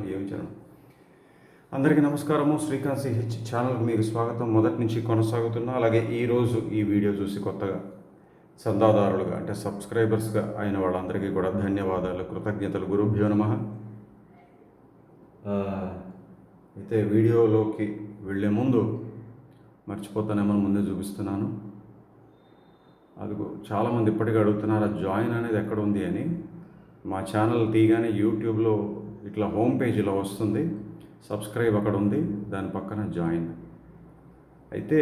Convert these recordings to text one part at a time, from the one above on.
జనం ఏమి జనం అందరికీ నమస్కారము. శ్రీకాంత్ సిహెచ్ ఛానల్కి మీకు స్వాగతం. మొదటి నుంచి కొనసాగుతున్నా అలాగే ఈరోజు ఈ వీడియో చూసి కొత్తగా చందాదారులుగా అంటే సబ్స్క్రైబర్స్గా అయిన వాళ్ళందరికీ కూడా ధన్యవాదాలు. కృతజ్ఞతలు. గురుభ్యో నమ. అయితే వీడియోలోకి వెళ్ళే ముందు మర్చిపోతానేమో ముందే చూపిస్తున్నాను. అదిగో చాలామంది ఇప్పటికీ అడుగుతున్నారు ఆ జాయిన్ అనేది ఎక్కడ ఉంది? అని. మా ఛానల్ తీయగానే యూట్యూబ్లో ఇట్లా హోమ్ పేజీలో వస్తుంది. సబ్స్క్రైబ్ అక్కడ ఉంది. దాని పక్కన జాయిన్. అయితే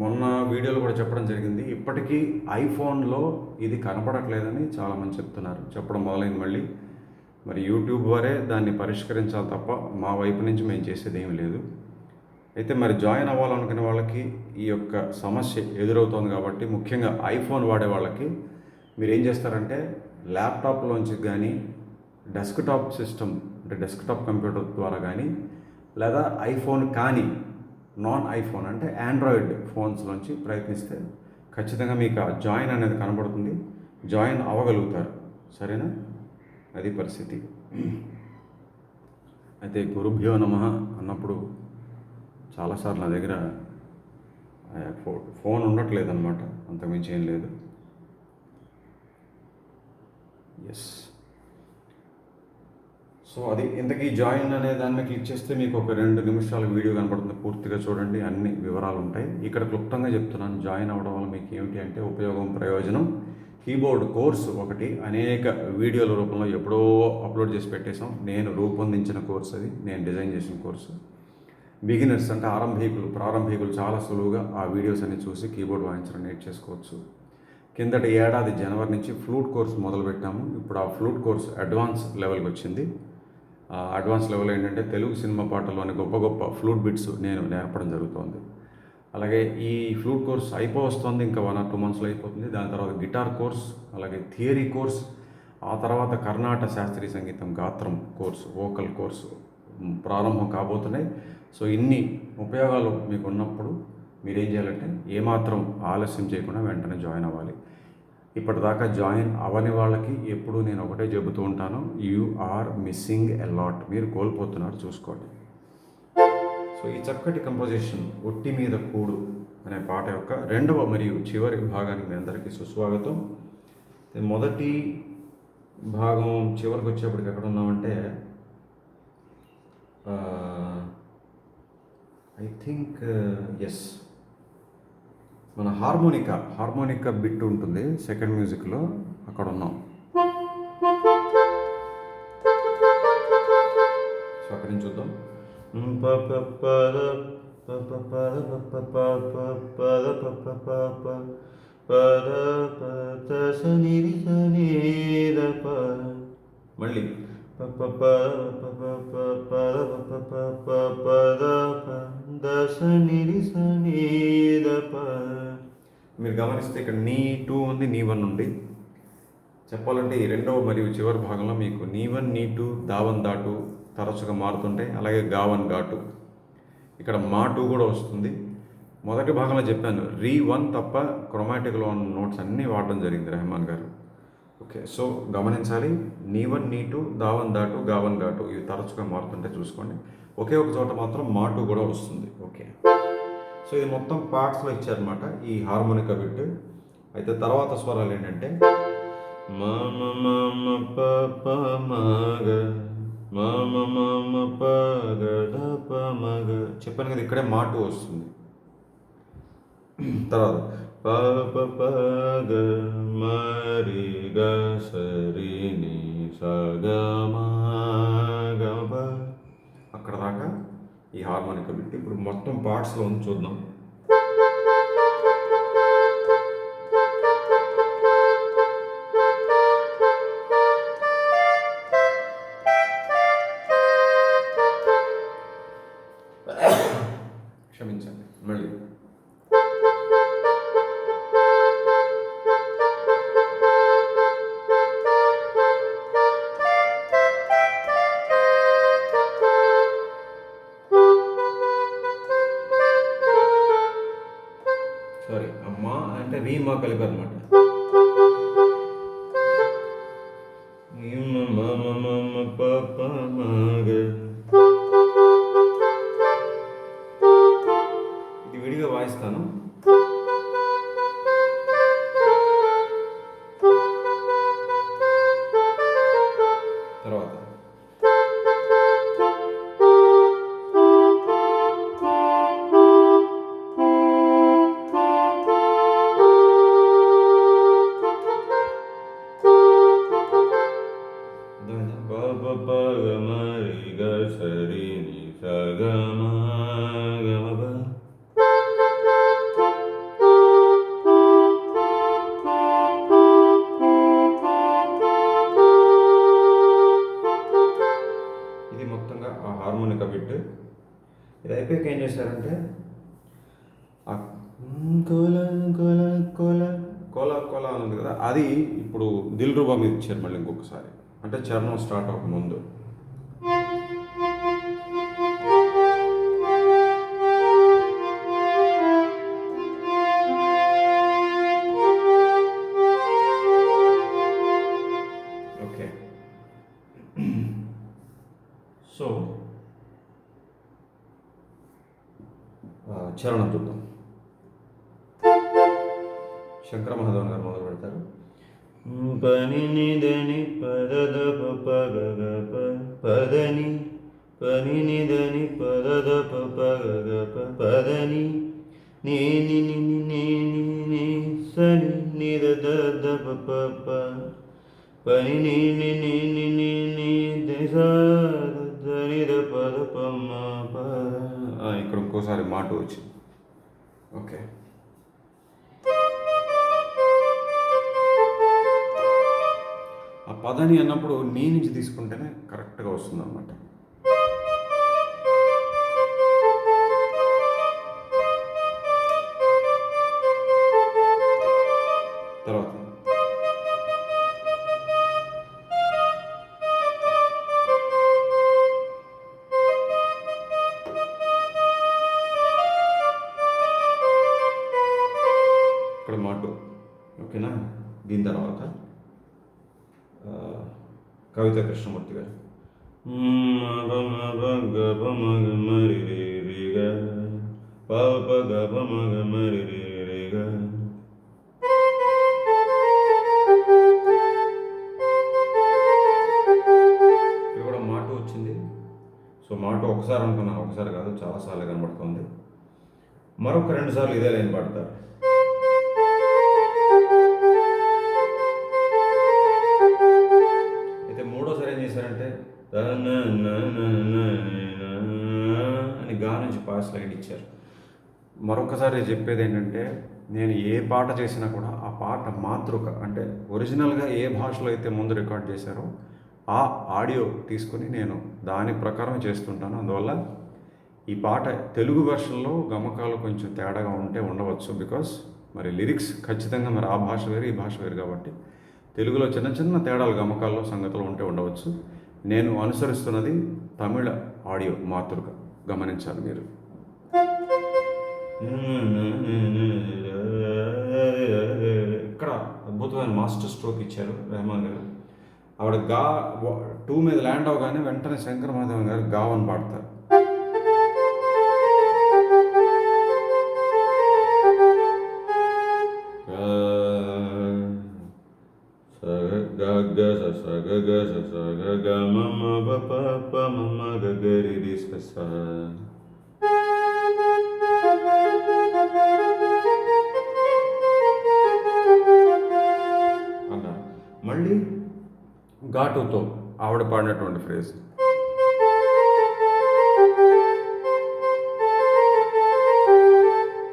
మొన్న వీడియోలో కూడా చెప్పడం జరిగింది. ఇప్పటికీ ఐఫోన్లో ఇది కనపడట్లేదని చాలామంది చెప్తున్నారు. చెప్పడం మొదలైంది మళ్ళీ. మరి యూట్యూబ్ వారే దాన్ని పరిష్కరించాలి తప్ప మా వైపు నుంచి మేము చేసేది ఏమీ లేదు. అయితే మరి జాయిన్ అవ్వాలనుకునే వాళ్ళకి ఈ యొక్క సమస్య ఎదురవుతోంది కాబట్టి ముఖ్యంగా ఐఫోన్ వాడే వాళ్ళకి మీరు ఏం చేస్తారంటే ల్యాప్టాప్లోంచి కానీ డెస్క్టాప్ సిస్టమ్ అంటే డెస్క్టాప్ కంప్యూటర్ ద్వారా కానీ లేదా ఐఫోన్ కానీ నాన్ ఐఫోన్ అంటే ఆండ్రాయిడ్ ఫోన్స్లోంచి ప్రయత్నిస్తే ఖచ్చితంగా మీకు ఆ జాయిన్ అనేది కనబడుతుంది. జాయిన్ అవ్వగలుగుతారు. సరేనా? అది పరిస్థితి. అయితే గురుభ్యో నమ అన్నప్పుడు చాలాసార్లు నా దగ్గర ఫో ఫోన్ ఉండట్లేదు అనమాట అంతకుమించి ఏం లేదు. ఎస్ సో అది ఇంతకీ జాయిన్ అనే దాన్ని క్లిక్ చేస్తే మీకు ఒక రెండు నిమిషాల వీడియో కనపడుతుంది. పూర్తిగా చూడండి అన్ని వివరాలు ఉంటాయి. ఇక్కడ క్లుప్తంగా చెప్తున్నాను జాయిన్ అవ్వడం వల్ల మీకు ఏమిటి అంటే ఉపయోగం ప్రయోజనం. కీబోర్డ్ కోర్సు ఒకటి అనేక వీడియోల రూపంలో ఎప్పుడో అప్లోడ్ చేసి పెట్టేశాం. నేను రూపొందించిన కోర్సు అది నేను డిజైన్ చేసిన కోర్సు. బిగినర్స్ అంటే ఆరంభికులు ప్రారంభికులు చాలా సులువుగా ఆ వీడియోస్ అన్ని చూసి కీబోర్డ్ వాయించడం నేర్చేసుకోవచ్చు కిందటి ఏడాది జనవరి నుంచి ఫ్లూట్ కోర్స్ మొదలుపెట్టాము. ఇప్పుడు ఆ ఫ్లూట్ కోర్స్ అడ్వాన్స్ లెవెల్కి వచ్చింది. అడ్వాన్స్ లెవెల్ ఏంటంటే తెలుగు సినిమా పాటల్లోని గొప్ప గొప్ప ఫ్లూట్ బిట్స్ నేను నేర్పడం జరుగుతోంది. అలాగే ఈ ఫ్లూట్ కోర్స్ అయిపో వస్తుంది ఇంకా వన్ ఆర్ టూ మంత్స్లో అయిపోతుంది. దాని తర్వాత గిటార్ కోర్స్ అలాగే థియరీ కోర్స్ ఆ తర్వాత కర్ణాటక శాస్త్రీయ సంగీతం గాత్రం కోర్స్ వోకల్ కోర్సు ప్రారంభం కాబోతున్నాయి. సో ఇన్ని ఉపయోగాలు మీకు ఉన్నప్పుడు మీరేం చేయాలంటే ఏమాత్రం ఆలస్యం చేయకుండా వెంటనే జాయిన్ అవ్వాలి. ఇప్పటిదాకా జాయిన్ అవ్వని వాళ్ళకి ఎప్పుడు నేను ఒకటే చెబుతూ ఉంటాను యు ఆర్ మిస్సింగ్ అలాట్ మీరు కోల్పోతున్నారు చూసుకోండి. సో ఈ చక్కటి కంపోజిషన్ ఒట్టి మీద కూడు అనే పాట యొక్క రెండవ మరియు చివరి భాగానికి మీ అందరికీ సుస్వాగతం. మొదటి భాగం చివరికి వచ్చేప్పటికి ఎక్కడ ఉన్నామంటే ఐ థింక్ ఎస్ మన హార్మోనికా హార్మోనికా బిట్ ఉంటుంది సెకండ్ మ్యూజిక్లో అక్కడ ఉన్నాం సో అక్కడి నుంచి చూద్దాం మళ్ళీ మీరు గమనిస్తే ఇక్కడ నీ టూ ఉంది నీ వన్ ఉంది. చెప్పాలంటే ఈ రెండవ మరియు చివరి భాగంలో మీకు నీ వన్ నీ టూ దావన్ దాటు తరచుగా మారుతుంటాయి. అలాగే గావన్ ఘాటు ఇక్కడ మా టూ కూడా వస్తుంది. మొదటి భాగంలో చెప్పాను రీ వన్ తప్ప క్రొమాటిక్లో ఉన్న నోట్స్ అన్నీ వాడడం జరిగింది రెహమాన్ గారు. ఓకే సో గమనించాలి నీ వన్ నీ టూ దావన్ దాటు గావన్ ఘాటు ఇవి తరచుగా మారుతుంటే చూసుకోండి. ఒకే ఒక చోట మాత్రం మా టూ కూడా వస్తుంది. ఓకే. సో ఇది మొత్తం పార్ట్స్లో ఇచ్చారనమాట ఈ హార్మోనికా బిట్ అయితే తర్వాత స్వరాలు ఏంటంటే మమ మమ ప మగ మమ మమ పగ ప మగ. చెప్పాను కదా ఇక్కడే మాటు వస్తుంది. తర్వాత ప ప పగ మరి గ సరి ని స మనకి బిట్ ఇప్పుడు మొత్తం పార్ట్స్లో ఉంది చూద్దాం. సారీ అమ్మ అంటే వి మా కలిపి అనమాట పాప మా ఇచ్చారు మళ్ళీ ఇంకొకసారి. అంటే చరణం స్టార్ట్ అవ్వక ముందు. ఓకే. సో చరణం చూద్దాం. శంకర మహాదేవన్ గారు మొదలు పెడతారు పని నిదని పదద పగగ పదని పని నిదని పదద పగగ పదని నేని నేని నీ సని నిద పప పని నేని నేని నేని దిశ దని ద పద పమ్మ ఇక్కడ ఒక్కోసారి మాట వచ్చింది ఓకే పదని అన్నప్పుడు నీ నుంచి తీసుకుంటేనే కరెక్ట్గా వస్తుంది కవిత కృష్ణమూర్తి మరొకసారి చెప్పేది ఏంటంటే నేను ఏ పాట చేసినా కూడా ఆ పాట మాతృక అంటే ఒరిజినల్గా ఏ భాషలో అయితే ముందు రికార్డ్ చేశారో ఆ ఆడియో తీసుకొని నేను దాని ప్రకారం చేస్తుంటాను. అందువల్ల ఈ పాట తెలుగు వెర్షన్లో గమకాలు కొంచెం తేడాగా ఉంటే ఉండవచ్చు బికాస్ మరి లిరిక్స్ ఖచ్చితంగా మరి ఆ భాష వేరు ఈ భాష వేరు కాబట్టి తెలుగులో చిన్న చిన్న తేడాలు గమకాల్లో సంగతులు ఉంటే ఉండవచ్చు. నేను అనుసరిస్తున్నది తమిళ ఆడియో మాతృక. గమనించాలి మీరు. ఇక్కడ అద్భుతమైన మాస్టర్ స్ట్రోక్ ఇచ్చారు రెహమాన్ గారు. ఆవిడ గా టూ మీద ల్యాండ్ అవగానే వెంటనే శంకర మహాదేవన్ గారు గావని పాడతారు. సగ గ స సగ గ స సగ గ మమ ప ప ప మమ గ గ రి రి స ఘాటుతో ఆవిడ పాడినటువంటి ఫ్రేజ్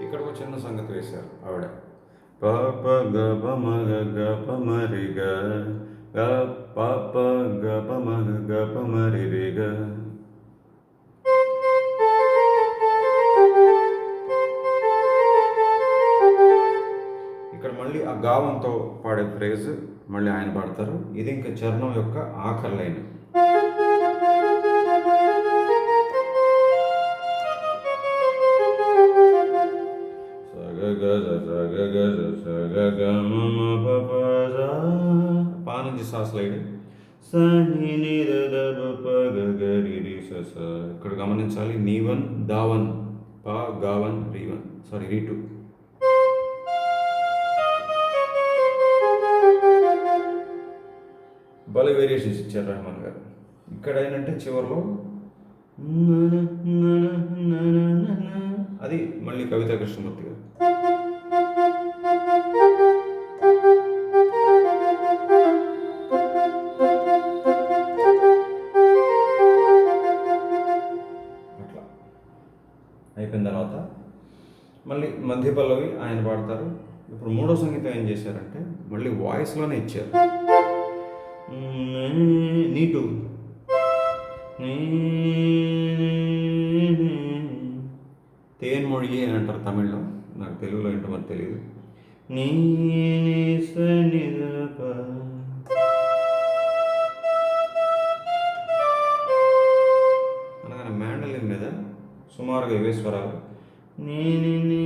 ఇక్కడ ఒక చిన్న సంగతి వేశారు ఆవిడ. పాప గ ప మ గ గ ప మ గ గ గ ప మ గ ప రి గ. ఇక్కడ మళ్ళీ ఆ గావంతో పాడే ఫ్రేజ్ మళ్ళీ ఆయన పాడతారు. ఇది ఇంకా చరణం యొక్క ఆఖరి లైన్. గ స సగ గ స సగ గ మమ ప ప స పా నుంచి సాస్ లైన్ స. ని ని ద ద ప ప గ గ రి రి స స ఇక్కడ గమనించాలి నీవన్ దావన్ పా గావన్ రీవన్. సారీ రీటు భలే వేరియేషన్స్ ఇచ్చారు రెహమాన్ గారు. ఇక్కడ ఏంటంటే చివరిలో అది మళ్ళీ కవితా కృష్ణమూర్తి గారు. అట్లా. అయిపోయిన తర్వాత మళ్ళీ మధ్య పల్లవి ఆయన పాడతారు. ఇప్పుడు మూడో సంగీతం ఏం చేశారంటే మళ్ళీ వాయిస్లోనే ఇచ్చారు. నీటు తేన్మొഴి అని అంటారు తమిళ్ళో. నాకు తెలుగులో ఏంటో మరి తెలియదు నీ అనగానే మ్యాండలిన్ మీద సుమారుగా ఇవే స్వరాలు. ని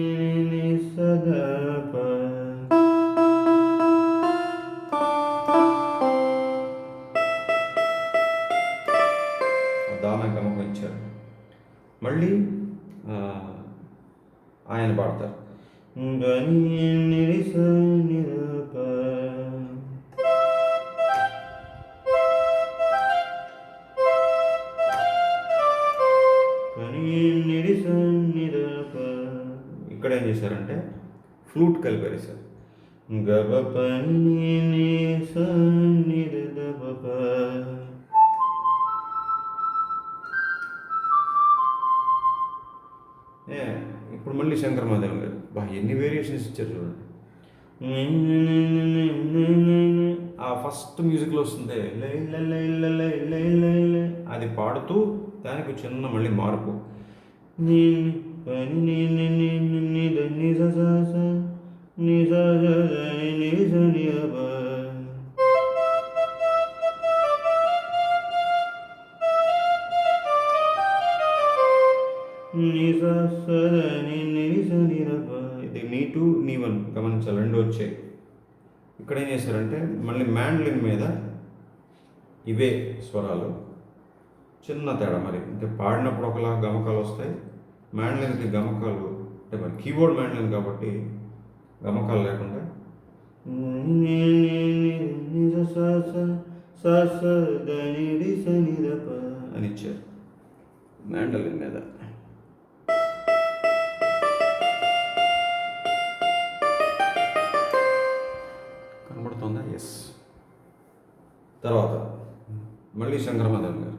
ఇక్కడ ఏం చేశారంటే ఫ్లూట్ కలిపారు సార్ గబ ఏ ఇప్పుడు మళ్ళీ శంకర్ మాధవన్ గారు బా ఎన్ని వేరియేషన్స్ ఇచ్చారు చూడండి ఆ ఫస్ట్ మ్యూజిక్లో వస్తుంది అది పాడుతూ దానికి చిన్న మళ్ళీ మార్పు. నీ ఇది నీ టూ నీ వన్. గమనించాలి రెండు వచ్చాయి. ఇక్కడ ఏం చేశారంటే మళ్ళీ మ్యాండ్లింగ్ మీద ఇవే స్వరాలు. చిన్న తేడా మరి. అంటే పాడినప్పుడు ఒకలా గమకాలు వస్తాయి. మ్యాండ్లిన్కి గమకాలు అంటే మరి కీబోర్డ్ మ్యాండ్లిన్ కాబట్టి గమకాలు లేకుండా అని ఇచ్చారు మ్యాండలిన్ మీద. కనబడుతుందా? ఎస్ తర్వాత మళ్ళీ శంకరమాధవన్ గారు.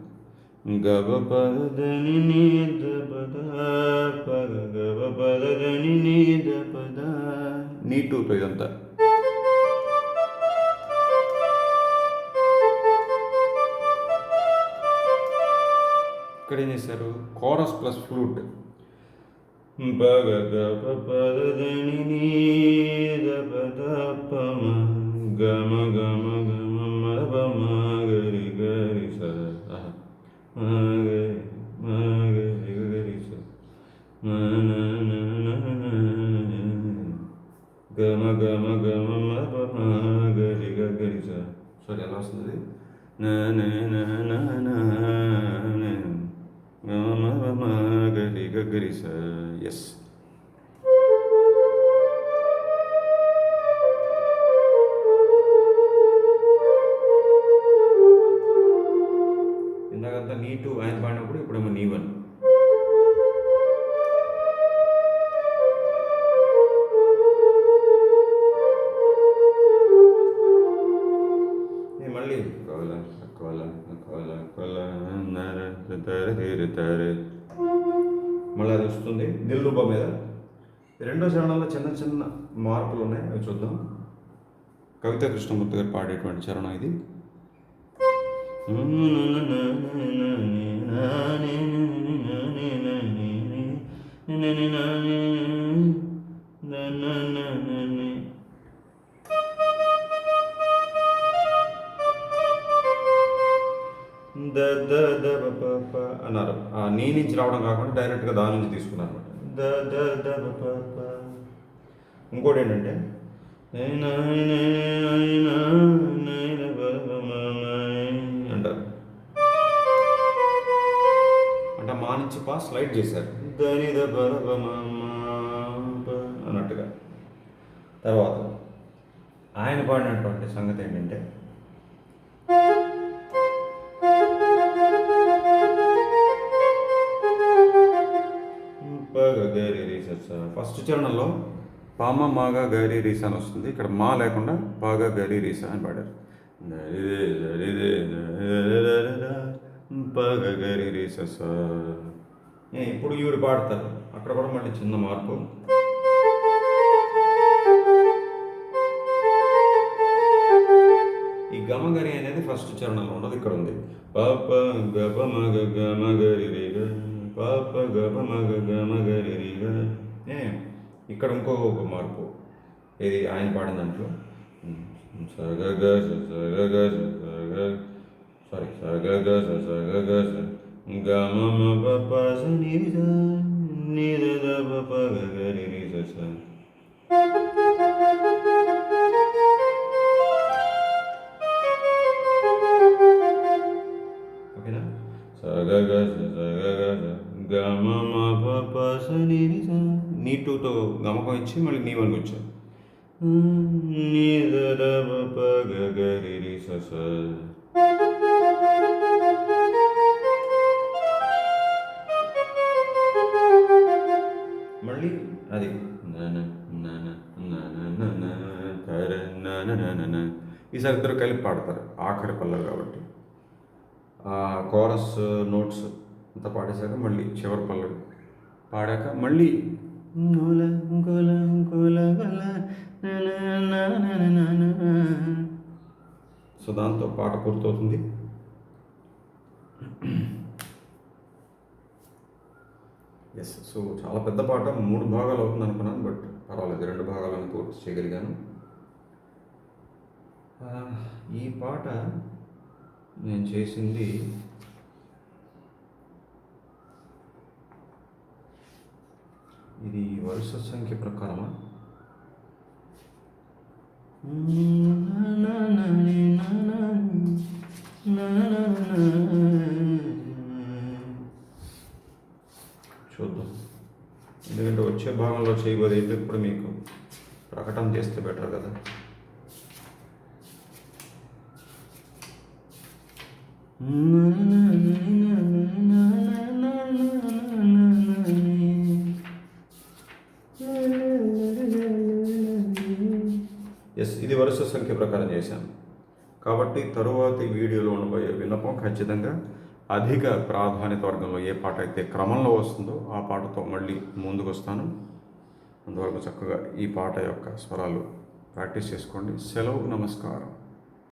గబ పదని నీద పద పద గబ పదని నీద పద నీ టూతో ఇదంతా ఇక్కడ ఏం చేశారు? Chorus plus flute. భగద పదని నీద పద పమ గమ గమ గమ. గమ గమ గమ గరి గరి సారీ ఎలా వస్తుంది గమ గరి గరి ఎస్ రెండో చరణంలో చిన్న చిన్న మార్పులు ఉన్నాయి. అవి చూద్దాం. కవిత కృష్ణమూర్తి గారు పాడేటువంటి చరణం ఇది. అన్నారు. ఆ నీ నుంచి రావడం కాకుండా డైరెక్ట్గా దాని నుంచి తీసుకున్నారు. అనమాట ద ద ద ప ప ప ఇంకోటి ఏంటంటే అంటారు. అంటే మానించి పా స్లైడ్ చేశారు. అన్నట్టుగా. తర్వాత ఆయన పాడినటువంటి సంగతి ఏంటంటే? ఫస్ట్ చరణంలో పామ మాగా గరి రీస అని వస్తుంది. ఇక్కడ మా లేకుండా పాగా గరి రీస అని పాడారు. దరిదే దరిదే రీస ఇప్పుడు ఈవిడ పాడతారు. అక్కడ కూడా మళ్ళీ చిన్న మార్పు. ఈ గమగరి అనేది ఫస్ట్ చరణంలో ఉండదు. ఇక్కడ ఉంది. పాప గప మగ గమగరి పాప గప మగ గమగరి ఏ, ఇక్కడ ఇంకో ఒక మార్పు. ఇది ఆయన పాడిన దాంట్లో? సగగ గ సగ సారీ సగ గ స స గమ పప ప ప స ని రి స. స ఓకేనా? సగ గ స సగ స గమ మ ప ప నీ టూతో గమకం ఇచ్చి మళ్ళీ నీ వరకు వచ్చావు మళ్ళీ అది నన ఈసారి ఇద్దరు కలిపి పాడతారు ఆఖరి పల్లవి కాబట్టి. కోరస్ నోట్స్ అంతా పాడేశాక మళ్ళీ చివరి పల్లవి పాడాక మళ్ళీ గోల గోల గోల గోల సో దాంతో పాట పూర్తవుతుంది. ఎస్ సో చాలా పెద్ద పాట మూడు భాగాలు అవుతుంది అనుకున్నాను బట్ పర్వాలేదు రెండు భాగాలను పూర్తి చేయగలిగాను. Ah, ఈ పాట నేను చేసింది ఇది వరుస సంఖ్య ప్రకారమా? చూద్దాం. ఎందుకంటే వచ్చే భాగంలో చేయబోదు ఇప్పుడు మీకు ప్రకటన చేస్తే బెటర్ కదా. ఎస్ సంఖ్య ప్రకారం చేశాను. కాబట్టి తరువాతి వీడియోలో ఉండబోయే విన్నపం ఖచ్చితంగా అధిక ప్రాధాన్యత వర్గంలో ఏ పాట అయితే క్రమంలో వస్తుందో ఆ పాటతో మళ్ళీ ముందుకు వస్తాను అందువరకు చక్కగా ఈ పాట యొక్క స్వరాలు ప్రాక్టీస్ చేసుకోండి. సెలవు నమస్కారం.